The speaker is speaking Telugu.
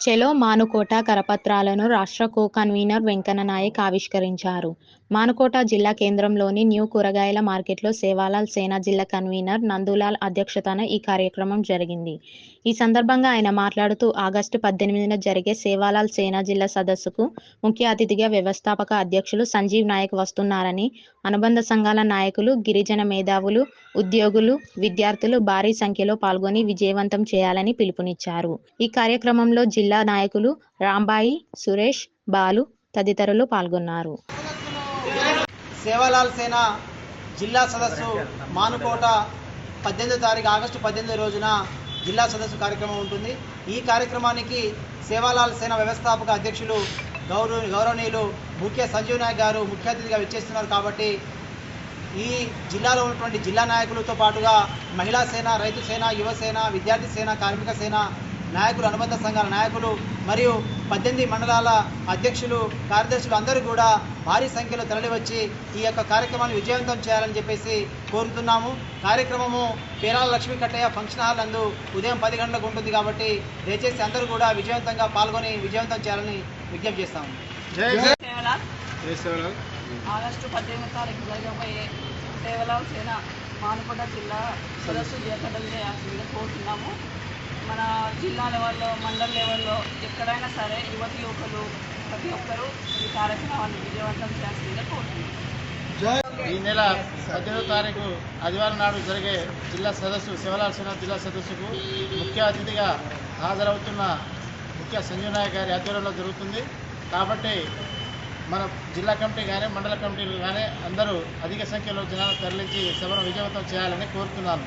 చెలో మానుకోట కరపత్రాలను రాష్ట్ర కో కన్వీనర్ వెంకన్న నాయక్ ఆవిష్కరించారు. మానుకోట జిల్లా కేంద్రంలోని న్యూ కూరగాయల మార్కెట్లో సేవాలాల్ సేన జిల్లా కన్వీనర్ నందులాల్ అధ్యక్షతన ఈ కార్యక్రమం జరిగింది. ఈ సందర్భంగా ఆయన మాట్లాడుతూ ఆగస్టు పద్దెనిమిదిన జరిగే సేవాలాల్ సేన జిల్లా సదస్సుకు ముఖ్య అతిథిగా వ్యవస్థాపక అధ్యక్షులు సంజీవ్ నాయక్ వస్తున్నారని అనుబంధ సంఘాల నాయకులు గిరిజన మేధావులు ఉద్యోగులు విద్యార్థులు భారీ సంఖ్యలో పాల్గొని విజయవంతం చేయాలని పిలుపునిచ్చారు. ఈ కార్యక్రమంలో జిల్లా నాయకులు రాంబాయి సురేష్ బాలు తదితరులు పాల్గొన్నారు. సేవాలాల్ సేన జిల్లా సదస్సు మానుకోట పద్దెనిమిదో తారీఖు ఆగస్టు పద్దెనిమిది రోజున జిల్లా సదస్సు కార్యక్రమం ఉంటుంది. ఈ కార్యక్రమానికి సేవాలాల్ సేన వ్యవస్థాపక అధ్యక్షులు గౌరవ గౌరవనీయులు ముఖ్య సంజీవ్ నాయక్ గారు ముఖ్య అతిథిగా విచ్చేస్తున్నారు కాబట్టి ఈ జిల్లాలో ఉన్నటువంటి జిల్లా నాయకులతో పాటుగా మహిళా సేన రైతు సేన యువసేన విద్యార్థి సేన కార్మిక సేన నాయకులు అనుబంధ సంఘాల నాయకులు మరియు పద్దెనిమిది మండలాల అధ్యక్షులు కార్యదర్శులు అందరూ కూడా భారీ సంఖ్యలో తరలివచ్చి ఈ యొక్క కార్యక్రమాన్ని విజయవంతం చేయాలని చెప్పేసి కోరుతున్నాము. కార్యక్రమము పేరాల లక్ష్మీ కట్టయ్య ఫంక్షన్ హాల్ నందు ఉదయం పది గంటలకు ఉంటుంది కాబట్టి దయచేసి అందరూ కూడా విజయవంతంగా పాల్గొని విజయవంతం చేయాలని విజ్ఞప్తి చేస్తాము. ఆగస్టు పద్దెనిమిది తారీఖు జరగబోయే సేవలాల్ సేన మానుకొండ జిల్లా సదస్సు జయకడం చేయాల్సిందిగా కోరుతున్నాము. మన జిల్లా లెవెల్లో మండల లెవెల్లో ఎక్కడైనా సరే యువతి యువకులు ప్రతి ఒక్కరూ ఈ కార్యక్రమాన్ని విజయవంతం చేయాల్సిందిగా కోరుతున్నాము ఈ నెల పద్దెనిమిదో తారీఖు ఆదివారం నాడు జరిగే జిల్లా సదస్సు శివలాల్ సేన జిల్లా సదస్సుకు ముఖ్య అతిథిగా హాజరవుతున్న ముఖ్య సంజీవ్ నాయక్ గారి ఆధ్వర్యంలో జరుగుతుంది. కాబట్టి మన జిల్లా కమిటీ కానీ మండల కమిటీలు కానీ అందరూ అధిక సంఖ్యలో జనాలు తరలించి సభను విజయవంతం చేయాలని కోరుతున్నాను.